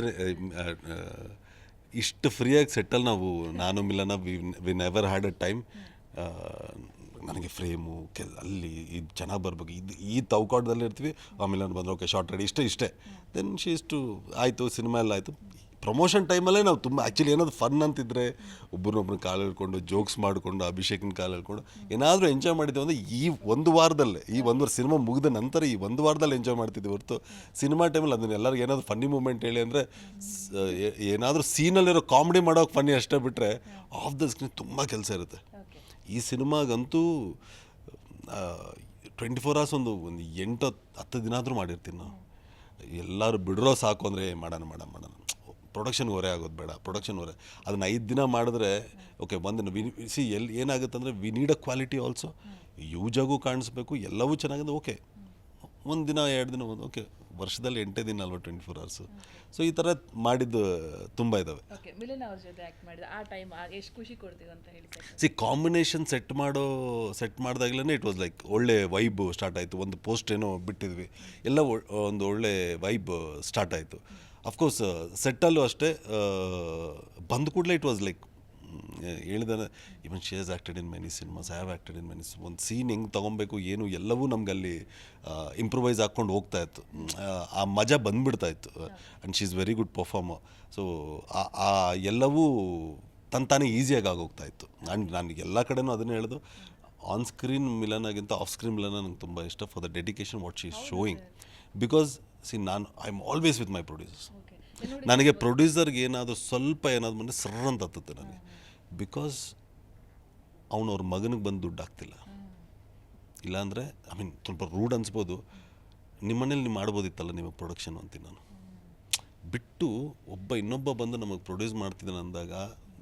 ಆದರೆ ಇಷ್ಟು ಫ್ರೀಯಾಗಿ ಸೆಟ್ಟಲ್ಲಿ ನಾವು, ನಾನು, Milana, we never had a time ನನಗೆ ಫ್ರೇಮು, ಕೆ, ಅಲ್ಲಿ ಇದು ಚೆನ್ನಾಗಿ ಬರ್ಬೇಕು. ಇದು, ಈ ತೌಕಾಟದಲ್ಲಿ ಇರ್ತೀವಿ ಆಮೇಲೆ ಬಂದರೆ, ಓಕೆ ಶಾರ್ಟ್ ರೆಡಿ ಇಷ್ಟೇ ಇಷ್ಟೇ. ದೆನ್ ಶಿ ಇಷ್ಟು ಆಯಿತು ಸಿನಿಮಾ ಎಲ್ಲ ಆಯಿತು. ಪ್ರಮೋಷನ್ ಟೈಮಲ್ಲೇ ನಾವು ತುಂಬ ಆ್ಯಕ್ಚುಲಿ ಏನಾದ್ರು ಫನ್ ಅಂತಿದ್ರೆ ಒಬ್ಬರನ್ನೊಬ್ಬರು ಕಾಲು ಹೇಳ್ಕೊಂಡು ಜೋಕ್ಸ್ ಮಾಡಿಕೊಂಡು, ಅಭಿಷೇಕಿನ ಕಾಲು ಹೇಳ್ಕೊಂಡು, ಏನಾದರೂ ಎಂಜಾಯ್ ಮಾಡಿದ್ದೇವೆ ಅಂದರೆ ಈ ಒಂದು ವಾರದಲ್ಲೇ, ಈ ಒಂದು ವಾರ ಸಿನಿಮಾ ಮುಗಿದ ನಂತರ ಈ ಒಂದು ವಾರದಲ್ಲಿ ಎಂಜಾಯ್ ಮಾಡ್ತಿದ್ದೆ ಹೊರತು ಸಿನಿಮಾ ಟೈಮಲ್ಲಿ ಅದನ್ನ ಎಲ್ಲರಿಗೂ ಏನಾದರೂ ಫನ್ನಿ ಮೂಮೆಂಟ್ ಹೇಳಿ ಅಂದರೆ ಏನಾದರೂ ಸೀನಲ್ಲಿರೋ ಕಾಮಿಡಿ ಮಾಡೋಕೆ ಫನ್ನಿ ಅಷ್ಟೇ ಬಿಟ್ಟರೆ ಆಫ್ ದ ಸ್ಕ್ರೀನ್ ತುಂಬ ಕೆಲಸ ಇರುತ್ತೆ. ಈ ಸಿನಿಮಾಗಂತೂ ಟ್ವೆಂಟಿ ಫೋರ್ ಅವರ್ಸ್ ಒಂದು ಒಂದು ಎಂಟು ಹತ್ತು ದಿನ ಆದರೂ ಮಾಡಿರ್ತೀನಿ ನಾವು ಎಲ್ಲರೂ ಬಿಡ್ರೋ ಸಾಕು ಅಂದರೆ ಮಾಡೋಣ ಮಾಡೋಣ ಮಾಡೋಣ. ಪ್ರೊಡಕ್ಷನ್ ಹೊರೆ ಆಗೋದು ಬೇಡ ಪ್ರೊಡಕ್ಷನ್ ಹೊರೆ ಅದನ್ನು ಐದು ದಿನ ಮಾಡಿದ್ರೆ ಓಕೆ ಒಂದಿನ ವಿ ಸಿ ಎಲ್ಲಿ ಏನಾಗುತ್ತೆ ಅಂದರೆ we need a quality also ಯೂಜಾಗೂ ಕಾಣಿಸ್ಬೇಕು ಎಲ್ಲವೂ ಚೆನ್ನಾಗಿದೆ ಓಕೆ ಒಂದು ದಿನ ಎರಡು ದಿನ ಒಂದು ಓಕೆ ವರ್ಷದಲ್ಲಿ ಎಂಟೇ ದಿನ ಅಲ್ವಾ ಟ್ವೆಂಟಿ ಫೋರ್ ಅವರ್ಸು ಸೊ ಈ ಥರ ಮಾಡಿದ್ದು ತುಂಬ ಇದ್ದಾವೆ ಸಿ ಕಾಂಬಿನೇಷನ್ ಸೆಟ್ ಮಾಡೋ ಸೆಟ್ ಮಾಡಿದಾಗಲೇ ಇಟ್ ವಾಸ್ ಲೈಕ್ ಒಳ್ಳೆ ವೈಬ್ ಸ್ಟಾರ್ಟ್ ಆಯಿತು. ಒಂದು ಪೋಸ್ಟ್ ಏನೋ ಬಿಟ್ಟಿದ್ವಿ. ಎಲ್ಲ ಒಂದು ಒಳ್ಳೆ ವೈಬ್ ಸ್ಟಾರ್ಟ್ ಆಯಿತು. ಅಫ್ಕೋರ್ಸ್ ಸೆಟ್ಟಲ್ಲೂ ಅಷ್ಟೇ ಬಂದ ಕೂಡಲೇ ಇಟ್ ವಾಸ್ ಲೈಕ್ ಹೇಳಿದಾನೆ even she has acted in many cinemas have acted in many ಒಂದು ಸೀನ್ ಹೆಂಗೆ ತೊಗೊಬೇಕು ಏನು ಎಲ್ಲವೂ ನಮ್ಗೆ ಅಲ್ಲಿ ಇಂಪ್ರೂವೈಸ್ ಹಾಕ್ಕೊಂಡು ಹೋಗ್ತಾ ಇತ್ತು. ಆ, ಮಜಾ ಬಂದುಬಿಡ್ತಾ ಇತ್ತು. And she is very good performer so ಆ ಎಲ್ಲವೂ ತಂತಾನೇ ಈಸಿಯಾಗಿ ಆಗೋಗ್ತಾ ಇತ್ತು. ಆ್ಯಂಡ್ ನಾನು ಎಲ್ಲ ಕಡೆನೂ ಅದನ್ನೇ ಹೇಳೋದು ಆನ್ ಸ್ಕ್ರೀನ್ ಮಿಲನಾಗಿಂತ ಆಫ್ ಸ್ಕ್ರೀನ್ ಮಿಲನ ನಂಗೆ ತುಂಬ ಇಷ್ಟ for the dedication what she is showing because see ನಾನು I am always with my producers ನನಗೆ ಪ್ರೊಡ್ಯೂಸರ್ಗೆ ಏನಾದರೂ ಸ್ವಲ್ಪ ಏನಾದ್ರು ಮನೆ ಸರ್ರ ಅಂತ ಹತ್ತುತ್ತೆ ನನಗೆ. ಬಿಕಾಸ್ ಅವನು ಅವ್ರ ಮಗನಿಗೆ ಬಂದು ದುಡ್ಡು ಆಗ್ತಿಲ್ಲ ಇಲ್ಲಾಂದರೆ ಐ ಮೀನ್ ಸ್ವಲ್ಪ ರೂಡ್ ಅನ್ಸ್ಬೋದು. ನಿಮ್ಮನೇಲಿ ನೀವು ಮಾಡ್ಬೋದಿತ್ತಲ್ಲ ನಿಮ್ಮ ಪ್ರೊಡಕ್ಷನ್ ಅಂತೀನಿ ನಾನು. ಬಿಟ್ಟು ಒಬ್ಬ ಇನ್ನೊಬ್ಬ ಬಂದು ನಮಗೆ ಪ್ರೊಡ್ಯೂಸ್ ಮಾಡ್ತಿದ್ದಾನೆ ಅಂದಾಗ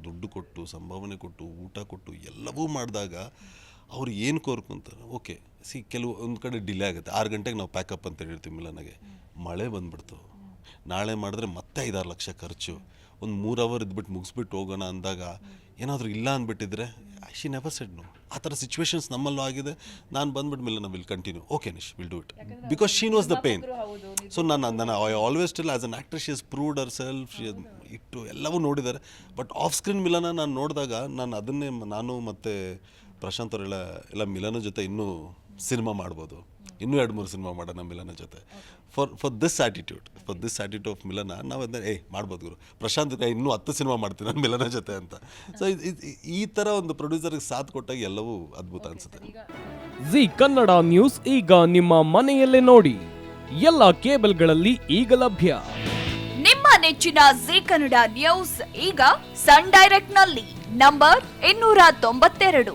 ದುಡ್ಡು ಕೊಟ್ಟು ಸಂಭಾವನೆ ಕೊಟ್ಟು ಊಟ ಕೊಟ್ಟು ಎಲ್ಲವೂ ಮಾಡಿದಾಗ ಅವ್ರು ಏನು ಕೋರ್ಕೊಂತಾರೆ ಓಕೆ ಸಿ ಕೆಲವು ಒಂದು ಕಡೆ ಡಿಲೇ ಆಗುತ್ತೆ. ಆರು ಗಂಟೆಗೆ ನಾವು ಪ್ಯಾಕಪ್ ಅಂತ ಹೇಳಿರ್ತೀವಿ ಮಿಲನಾಗೆ. ಮಳೆ ಬಂದ್ಬಿಡ್ತು. ನಾಳೆ ಮಾಡಿದ್ರೆ ಮತ್ತೆ ಐದಾರು ಲಕ್ಷ ಖರ್ಚು. ಒಂದು ಮೂರು ಅವರ್ ಇದ್ಬಿಟ್ಟು ಮುಗಿಸ್ಬಿಟ್ಟು ಹೋಗೋಣ ಅಂದಾಗ ಏನಾದರೂ ಇಲ್ಲ ಅಂದ್ಬಿಟ್ಟಿದ್ರೆ ಶಿ ನೆವರ್ ಸೆಡ್ ನೋ ಆ ಥರ ಸಿಚುವೇಶನ್ಸ್ ನಮ್ಮಲ್ಲೂ ಆಗಿದೆ. ನಾನು ಬಂದ್ಬಿಟ್ಟು ಮೇಲೆ ನಾವು will continue okay ನಿಶ್ will do it because she was the pain so ನಾನು ನಾನು I always tell as an actress she is proved herself she ಇಟ್ಟು ಎಲ್ಲವೂ ನೋಡಿದ್ದಾರೆ. ಬಟ್ ಆಫ್ ಸ್ಕ್ರೀನ್ ಮಿಲನ ನಾನು ನೋಡಿದಾಗ ನಾನು ಅದನ್ನೇ ನಾನು ಮತ್ತು ಪ್ರಶಾಂತ್ ಅವರೆಲ್ಲ ಎಲ್ಲ ಮಿಲನ ಜೊತೆ ಇನ್ನೂ ಸಿನಿಮಾ ಮಾಡ್ಬೋದು. ಇನ್ನೂ ಎರಡು ಮೂರು ಸಿನಿಮಾ ಮಾಡೋಣ ಮಿಲನ ಜೊತೆ. For for this attitude for this attitude of Milana ನಾವು ಅದನ್ನ ಏಯ್ ಮಾಡ್ಬೋದು ಗುರು. ಪ್ರಶಾಂತ್ ಇನ್ನೂ ಹತ್ತು ಸಿನಿಮಾ ಮಾಡ್ತೀನಿ ನಾನು ಮಿಲನ ಜೊತೆ ಅಂತ. ಸೊ ಈ ಥರ ಒಂದು ಪ್ರೊಡ್ಯೂಸರ್ಗೆ ಸಾಥ್ ಕೊಟ್ಟಾಗ ಎಲ್ಲವೂ ಅದ್ಭುತ ಅನಿಸುತ್ತೆ. ಜಿ ಕನ್ನಡ ನ್ಯೂಸ್ ಈಗ ನಿಮ್ಮ ಮನೆಯಲ್ಲೇ ನೋಡಿ. ಎಲ್ಲ ಕೇಬಲ್ಗಳಲ್ಲಿ ಈಗ ಲಭ್ಯ. ನಿಮ್ಮ ನೆಚ್ಚಿನ ಜಿ ಕನ್ನಡ ನ್ಯೂಸ್ ಈಗ ಸನ್ ಡೈರೆಕ್ಟ್ನಲ್ಲಿ ನಂಬರ್ ಇನ್ನೂರ ತೊಂಬತ್ತೆರಡು.